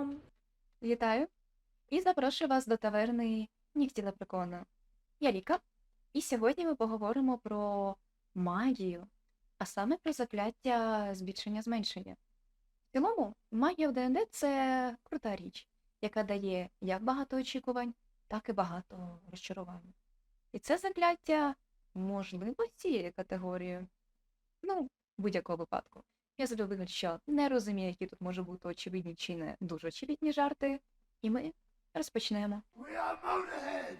Та-дам! Вітаю і запрошую вас до таверни Нігті Лепрекона. Я Ліка, і сьогодні ми поговоримо про магію, а саме про закляття збільшення-зменшення. В цілому, магія в ДНД це крута річ, яка дає як багато очікувань, так і багато розчарувань. І це закляття можливо цієї категорії. Ну, в будь-якому випадку. Я вигляд, що не розумію, які тут можуть бути очевидні чи не дуже очевидні жарти. І ми розпочнемо. We are Motorhead!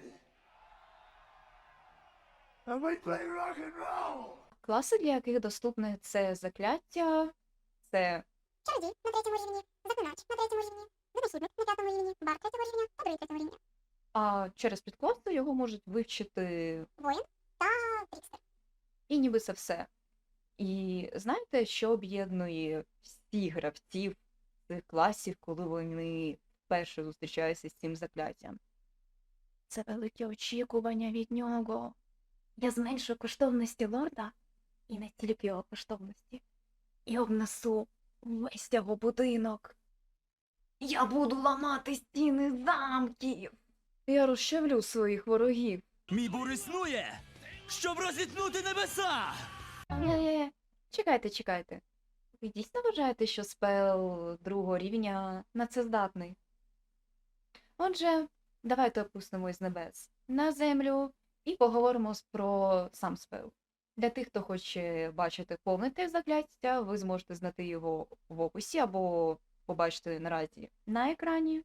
And we play rock and roll! Класи, для яких доступне це закляття, це Чародій на третьому рівні, заклинач на третьому рівні, винахідник на п'ятому рівні, бар третього рівня та друг третього рівня, а через підкласти його можуть вивчити воїн та трікстер. і ніби це все. І знаєте, що об'єднує всіх гравців цих класів, коли вони вперше зустрічаються з цим закляттям? Це велике очікування від нього. Я зменшу коштовності лорда і не тільки його коштовності. І обнесу весь його будинок. Я буду ламати стіни замків. Я розчавлю своїх ворогів. Мій бур існує, щоб розітнути небеса! Е, чекайте, чекайте. Ви дійсно вважаєте, що спел другого рівня на це здатний? Отже, давайте опустимось з небес на землю і поговоримо про сам спел. Для тих, хто хоче бачити повний текст закляття, ви зможете знайти його в описі або побачити наразі на екрані.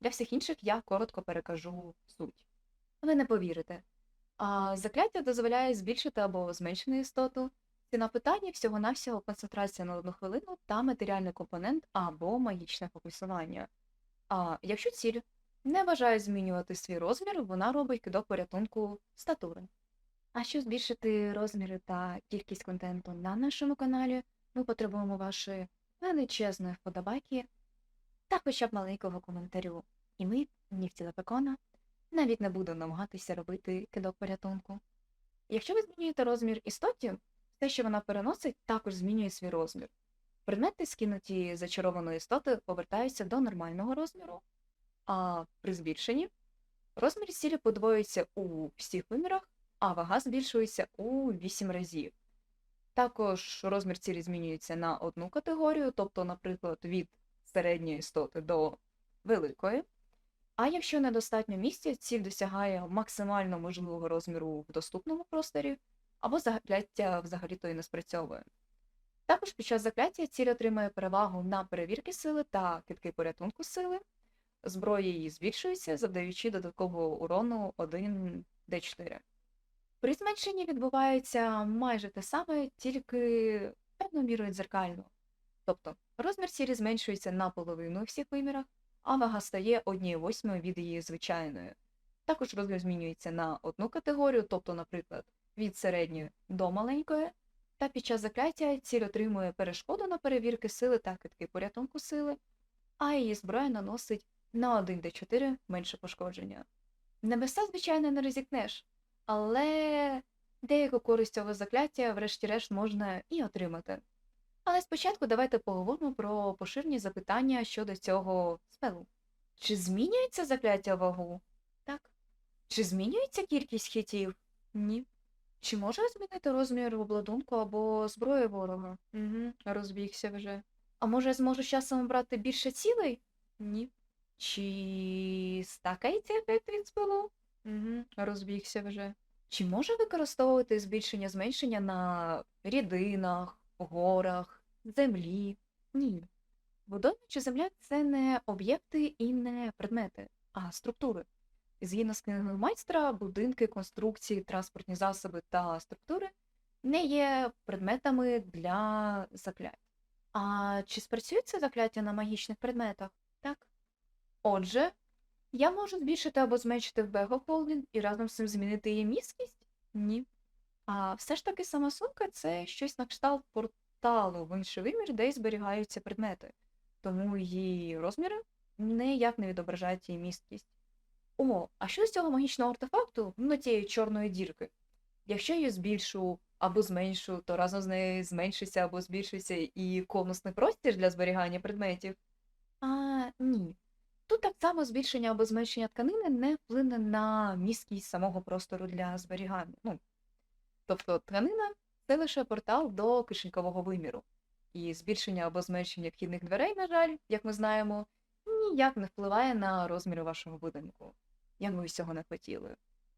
Для всіх інших я коротко перекажу суть. Ви не повірите. А закляття дозволяє збільшити або зменшити істоту. Ціна питання всього-навсього концентрація на одну хвилину та матеріальний компонент або магічне фокусування. А якщо ціль не бажає змінювати свій розмір, вона робить кидок порятунку статури. А щоб збільшити розміри та кількість контенту на нашому каналі, ми потребуємо вашої величезної вподобайки та хоча б маленького коментарю. І ми, нігті Пекона, навіть не будемо намагатися робити кидок порятунку. Якщо ви змінюєте розмір істоті, те, що вона переносить, також змінює свій розмір. Предмети, скинуті зачарованої істоти, повертаються до нормального розміру, а при збільшенні розмір сілі подвоюється у всіх вимірах, а вага збільшується у 8 разів. Також розмір цілі змінюється на одну категорію, тобто, наприклад, від середньої істоти до великої. А якщо недостатньо місця, ціль досягає максимально можливого розміру в доступному просторі, або закляття взагалі-то і не спрацьовує. Також під час закляття ціль отримує перевагу на перевірки сили та кидки порятунку сили. Зброя її збільшується, завдаючи додаткового урону 1d4. При зменшенні відбувається майже те саме, тільки певною мірою дзеркально. Тобто розмір цілі зменшується наполовину у всіх вимірах, а вага стає 1 восьмою від її звичайної. Також розмір змінюється на одну категорію, тобто, наприклад, від середньої до маленької, та під час закляття ціль отримує перешкоду на перевірки сили та китки порятунку сили, а її зброя наносить на 1d4 менше пошкодження. Небеса, звичайно, не розікнеш, але деяку користь цього закляття, врешті-решт, можна і отримати. Але спочатку давайте поговоримо про поширені запитання щодо цього спелу. Чи змінюється закляття вагу? Так. Чи змінюється кількість хітів? Ні. Чи може змінити розмір обладунку або зброї ворога? Угу, розбігся вже. А може зможу з часом обрати більше цілей? Ні. Чи стакається ефект від спилу? Угу, розбігся вже. Чи може використовувати збільшення зменшення на рідинах, горах, землі? Ні. Будова чи земля це не об'єкти і не предмети, а структури. Згідно з книгою майстра, будинки, конструкції, транспортні засоби та структури не є предметами для заклять. А чи спрацює це закляття на магічних предметах? Так. Отже, я можу збільшити або зменшити в Бего і разом з цим змінити її міськість? Ні. А все ж таки сама сумка це щось на кшталт порталу в інший вимір, де й зберігаються предмети, тому її розміри ніяк не відображають її місткість. О, а що з цього магічного артефакту, ну тієї чорної дірки? Якщо я її збільшу або зменшу, то разом з нею зменшиться або збільшиться і конусний простір для зберігання предметів. А, ні. так само збільшення або зменшення тканини не вплине на місткість самого простору для зберігання. Ну, тобто тканина це лише портал до кишенькового виміру. І збільшення або зменшення вхідних дверей, на жаль, як ми знаємо, ніяк не впливає на розміри вашого будинку, як ви всього не хотіли.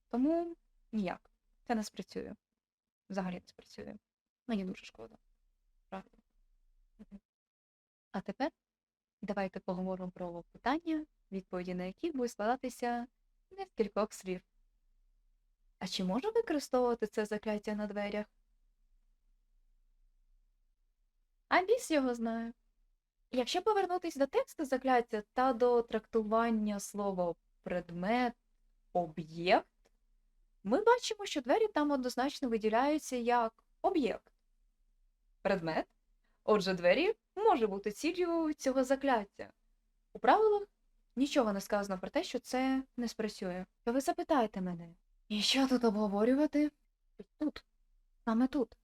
Тому ніяк. Це не спрацює. Взагалі не спрацює. Мені дуже шкода. Правда. А тепер давайте поговоримо про питання, відповіді на які будуть складатися не з кількох слів. А чи можу використовувати це закляття на дверях? А біс його знає. Якщо повернутись до тексту закляття та до трактування слова предмет, об'єкт, ми бачимо, що двері там однозначно виділяються як об'єкт. Предмет. Отже, двері може бути ціллю цього закляття. У правилах нічого не сказано про те, що це не спрацює. То ви запитаєте мене, і що тут обговорювати? Тут, саме тут.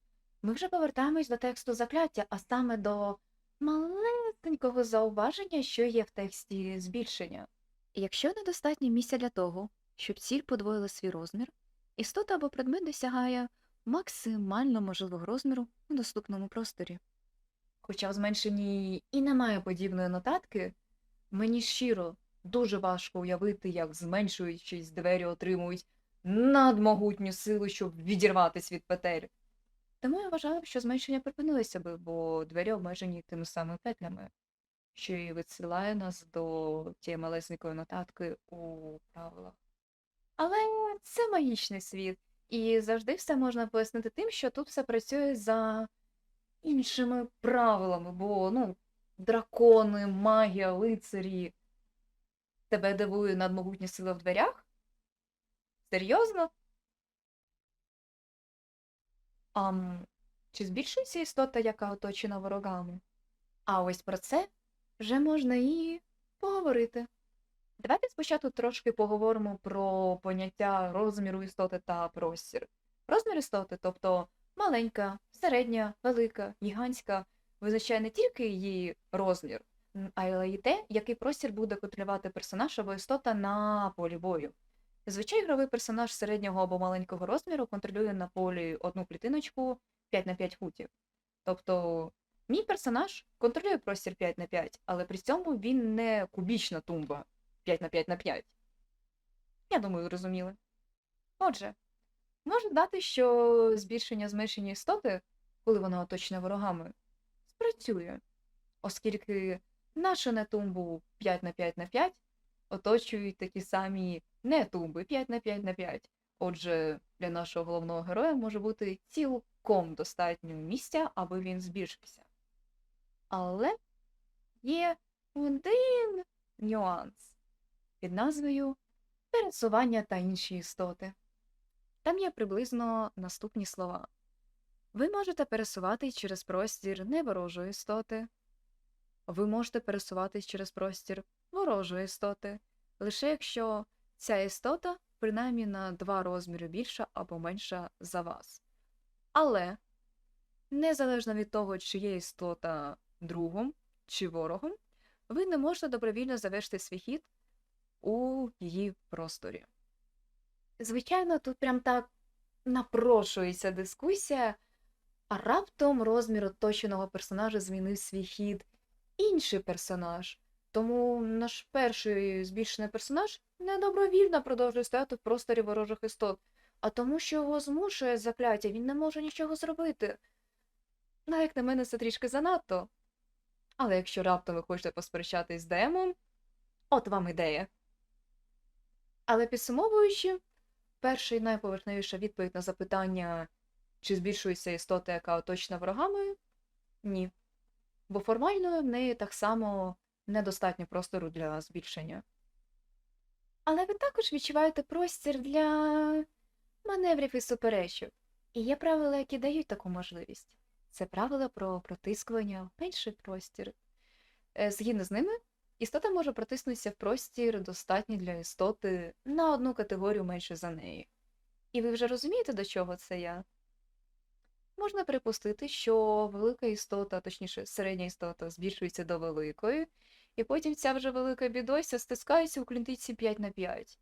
Ми вже повертаємось до тексту закляття, а саме до малесенького зауваження, що є в тексті збільшення. Якщо недостатньо місця для того, щоб ціль подвоїла свій розмір, істота або предмет досягає максимально можливого розміру у доступному просторі. Хоча в зменшенні і немає подібної нотатки, мені щиро дуже важко уявити, як зменшуючись двері отримують надмогутню силу, щоб відірватися від петель. Тому я вважаю, що зменшення припинилося би, бо двері обмежені тими самими петлями, що і відсилає нас до тієї малесенької нотатки у правилах. Але це магічний світ, і завжди все можна пояснити тим, що тут все працює за іншими правилами, бо ну, дракони, магія, лицарі. Тебе дивує надмогутня сила в дверях? Серйозно? Ам, чи збільшується істота, яка оточена ворогами? А ось про це вже можна і поговорити. Давайте спочатку трошки поговоримо про поняття розміру істоти та простір. Розмір істоти, тобто маленька, середня, велика, гігантська, визначає не тільки її розмір, але й те, який простір буде контролювати персонаж або істота на полі бою. Зазвичай ігровий персонаж середнього або маленького розміру контролює на полі одну клітиночку 5 на 5 футів. Тобто, мій персонаж контролює простір 5 на 5, але при цьому він не кубічна тумба 5 на 5 на 5. Я думаю, розуміли. Отже, можу дати, що збільшення зменшення істоти, коли вона оточена ворогами, спрацює, оскільки нашу нетумбу 5 на 5 на 5 оточують такі самі не тумби 5 на 5 на 5. Отже, для нашого головного героя може бути цілком достатньо місця, аби він збільшився. Але є один нюанс під назвою пересування та інші істоти. Там є приблизно наступні слова. Ви можете пересуватись через простір неворожої істоти. Ви можете пересуватись через простір ворожої істоти, лише якщо ця істота принаймні на два розміри більша або менша за вас. Але, незалежно від того, чи є істота другом чи ворогом, ви не можете добровільно завершити свій хід у її просторі. Звичайно, тут прям так напрошується дискусія, а раптом розмір оточеного персонажа змінив свій хід інший персонаж. Тому наш перший збільшений персонаж недобровільно продовжує стояти в просторі ворожих істот, а тому, що його змушує закляття, він не може нічого зробити. Ну, як на мене, це трішки занадто. Але якщо раптом ви хочете посперечатись з демом, от вам ідея. Але підсумовуючи, перша і найповерхневіша відповідь на запитання, чи збільшується істота, яка оточена ворогами, ні. Бо формально в неї так само недостатньо простору для збільшення. Але ви також відчуваєте простір для маневрів і суперечок. І є правила, які дають таку можливість. Це правила про протискування в менший простір. Е, Згідно з ними, істота може протиснутися в простір, достатній для істоти на одну категорію менше за неї. І ви вже розумієте, до чого це я? Можна припустити, що велика істота, точніше, середня істота, збільшується до великої, і потім ця вже велика бідося стискається у клінтиці 5 на 5.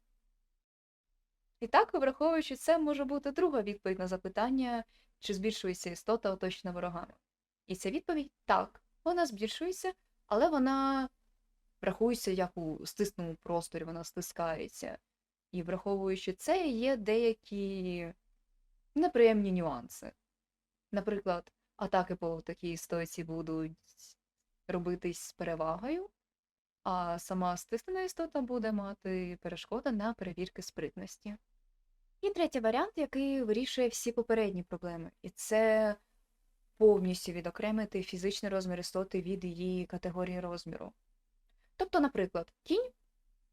І так, враховуючи це, може бути друга відповідь на запитання, чи збільшується істота оточена ворогами. І ця відповідь так, вона збільшується, але вона рахується як у стисненому просторі, вона стискається. І враховуючи це, є деякі неприємні нюанси. Наприклад, атаки по такій істоті будуть робитись з перевагою, а сама стиснена істота буде мати перешкоди на перевірки спритності. І третій варіант, який вирішує всі попередні проблеми, і це повністю відокремити фізичний розмір істоти від її категорії розміру. Тобто, наприклад, кінь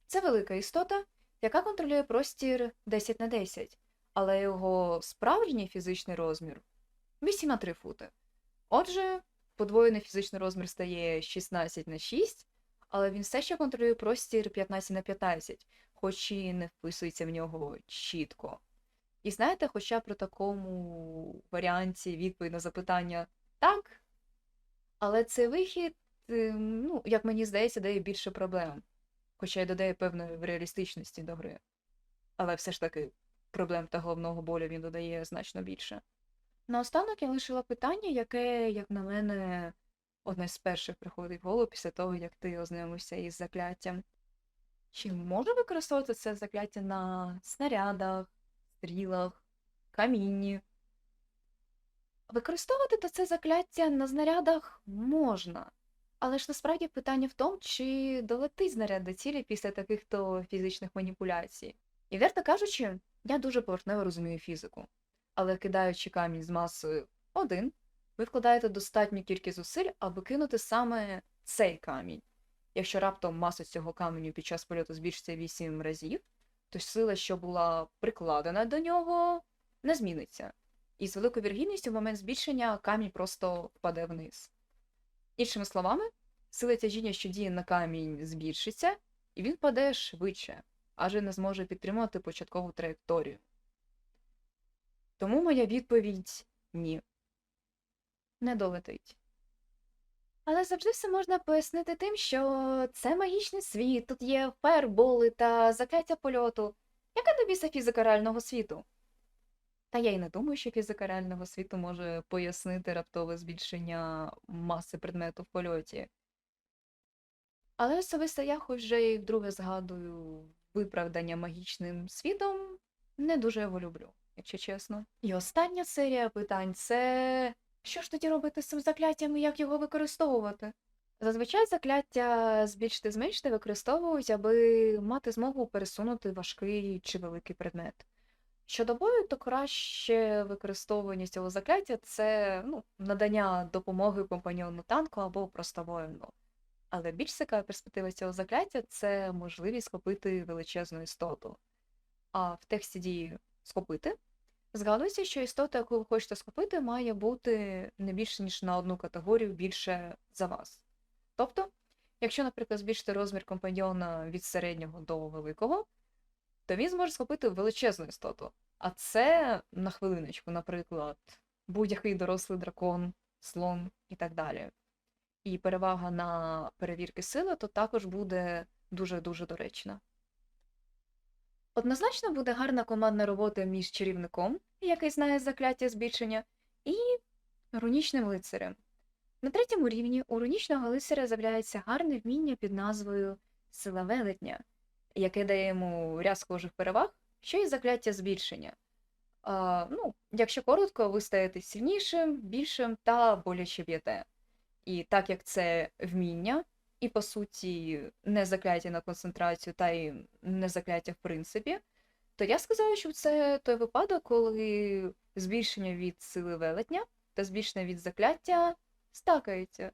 це велика істота, яка контролює простір 10 на 10, але його справжній фізичний розмір 8 на 3 фути. Отже, подвоєний фізичний розмір стає 16 на 6, але він все ще контролює простір 15 на 15, хоч і не вписується в нього чітко. І знаєте, хоча при такому варіанті відповідь на запитання так, але цей вихід, е, ну, як мені здається, дає більше проблем, хоча й додає певної реалістичності до гри. Але все ж таки проблем та головного болю він додає значно більше. Наостанок я лишила питання, яке, як на мене, одне з перших приходить в голову після того, як ти ознайомився із закляттям. Чи може використовувати це закляття на снарядах, стрілах, камінні? Використовувати то це закляття на знарядах можна, але ж насправді питання в тому, чи долетить знаряд до цілі після таких то фізичних маніпуляцій. І верто кажучи, я дуже поверхнево розумію фізику але кидаючи камінь з масою 1, ви вкладаєте достатню кількість зусиль, аби кинути саме цей камінь. Якщо раптом маса цього каменю під час польоту збільшиться 8 разів, то сила, що була прикладена до нього, не зміниться. І з великою вірогідністю в момент збільшення камінь просто впаде вниз. Іншими словами, сила тяжіння, що діє на камінь, збільшиться, і він впаде швидше, адже не зможе підтримувати початкову траєкторію. Тому моя відповідь ні. Не долетить. Але завжди все можна пояснити тим, що це магічний світ, тут є фаерболи та закляття польоту. Яка тобі за фізика реального світу? Та я й не думаю, що фізика реального світу може пояснити раптове збільшення маси предмету в польоті. Але особисто я, хоч вже і вдруге згадую виправдання магічним світом, не дуже його люблю якщо чесно. І остання серія питань це що ж тоді робити з цим закляттям і як його використовувати? Зазвичай закляття збільшити зменшити використовують, аби мати змогу пересунути важкий чи великий предмет. Щодо бою, то краще використовування цього закляття це ну, надання допомоги компаньйону танку або просто воїну. Але більш цікава перспектива цього закляття це можливість схопити величезну істоту. А в тексті дії схопити Згадується, що істота, яку ви хочете схопити, має бути не більше, ніж на одну категорію більше за вас. Тобто, якщо, наприклад, збільшити розмір компаньйона від середнього до великого, то він зможе схопити величезну істоту. А це на хвилиночку, наприклад, будь-який дорослий дракон, слон і так далі. І перевага на перевірки сили, то також буде дуже-дуже доречна. Однозначно буде гарна командна робота між чарівником, який знає закляття збільшення, і рунічним лицарем. На третьому рівні у рунічного лицаря з'являється гарне вміння під назвою Сила велетня, яке дає йому ряд схожих переваг, що й закляття збільшення. А, ну, Якщо коротко, ви стаєте сильнішим, більшим та боляче б'єте. І так як це вміння, і, по суті, не закляття на концентрацію, та й не закляття в принципі, то я сказала, що це той випадок, коли збільшення від сили велетня та збільшення від закляття стакаються.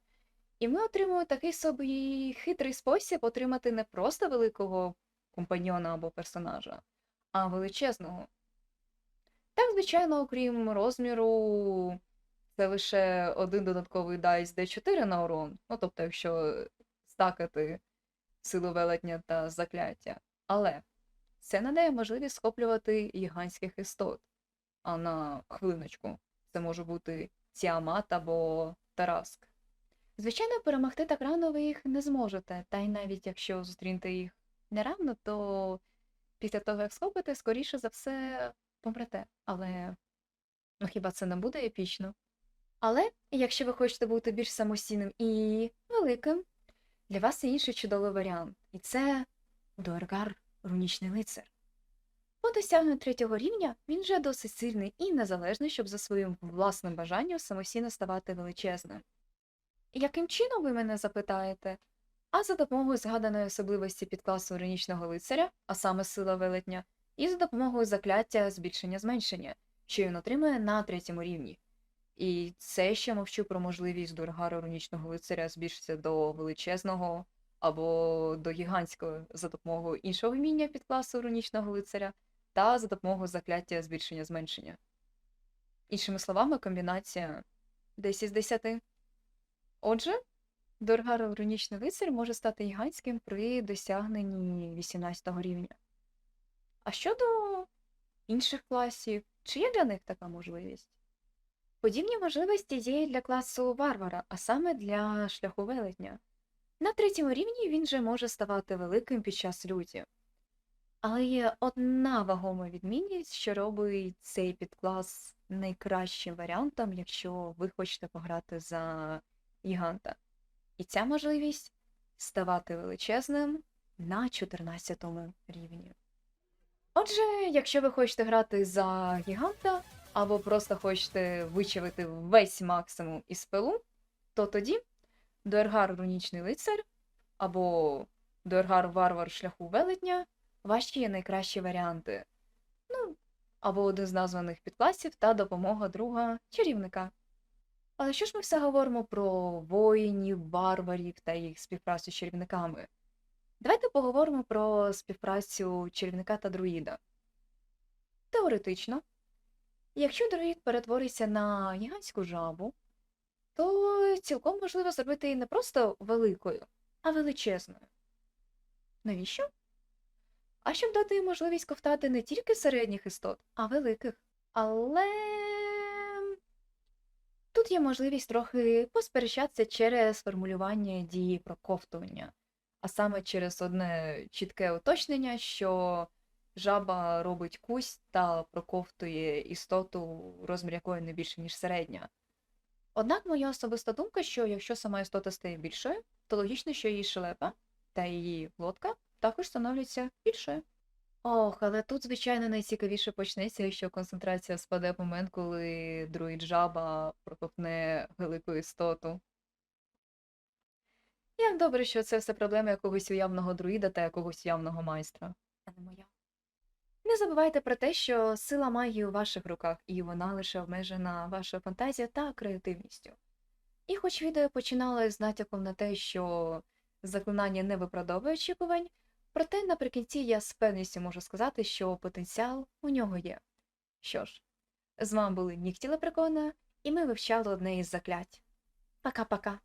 І ми отримуємо такий собі хитрий спосіб отримати не просто великого компаньйона або персонажа, а величезного. Так, звичайно, окрім розміру, це лише один додатковий дайс D4 на урон. Ну, тобто, якщо стакати силу велетня та закляття. Але це надає можливість схоплювати гігантських істот. А на хвилиночку це може бути Тіамат або Тараск. Звичайно, перемогти так рано ви їх не зможете, та й навіть якщо зустрінете їх не рано, то після того, як схопите, скоріше за все помрете. Але ну хіба це не буде епічно? Але якщо ви хочете бути більш самостійним і великим, для вас є інший чудовий варіант, і це Дуергар Рунічний лицар. По досягненню третього рівня він вже досить сильний і незалежний, щоб за своїм власним бажанням самостійно ставати величезним. Яким чином ви мене запитаєте? А за допомогою згаданої особливості підкласу Рунічного лицаря, а саме сила велетня, і за допомогою закляття збільшення зменшення, що він отримує на третьому рівні. І це ще мовчу про можливість Дургара Рунічного лицаря збільшитися до величезного або до гігантського за допомогою іншого вміння підкласу Рунічного лицаря та за допомогою закляття збільшення зменшення. Іншими словами, комбінація 10 з 10. Отже, Доргар Рунічний лицар може стати гігантським при досягненні 18 рівня. А щодо інших класів, чи є для них така можливість? Подібні можливості є для класу варвара, а саме для шляху велетня. На третьому рівні він же може ставати великим під час люті. Але є одна вагома відмінність, що робить цей підклас найкращим варіантом, якщо ви хочете пограти за гіганта. І ця можливість ставати величезним на 14 рівні. Отже, якщо ви хочете грати за гіганта, або просто хочете вичавити весь максимум із пилу, то тоді Дуергар Рунічний лицар або Дуергар Варвар шляху велетня ваші є найкращі варіанти. Ну, або один з названих підкласів та допомога друга чарівника. Але що ж ми все говоримо про воїнів, варварів та їх співпрацю з чарівниками? Давайте поговоримо про співпрацю чарівника та друїда. Теоретично, якщо друїд перетвориться на гігантську жабу, то цілком можливо зробити її не просто великою, а величезною. Навіщо? А щоб дати можливість ковтати не тільки середніх істот, а великих. Але тут є можливість трохи посперечатися через формулювання дії проковтування, а саме через одне чітке уточнення, що жаба робить кусь та проковтує істоту, розмір якої не більше, ніж середня. Однак моя особиста думка, що якщо сама істота стає більшою, то логічно, що її шелепа та її глотка також становляться більшою. Ох, але тут, звичайно, найцікавіше почнеться, якщо концентрація спаде в момент, коли друїд жаба проковтне велику істоту. Як добре, що це все проблема якогось уявного друїда та якогось уявного майстра, а не моя. Не забувайте про те, що сила магії у ваших руках, і вона лише обмежена вашою фантазією та креативністю. І хоч відео починалося з натяком на те, що заклинання не виправдовує очікувань, проте наприкінці я з певністю можу сказати, що потенціал у нього є. Що ж, з вами були Нігті Лепрекона, і ми вивчали одне із заклять. Пока-пока!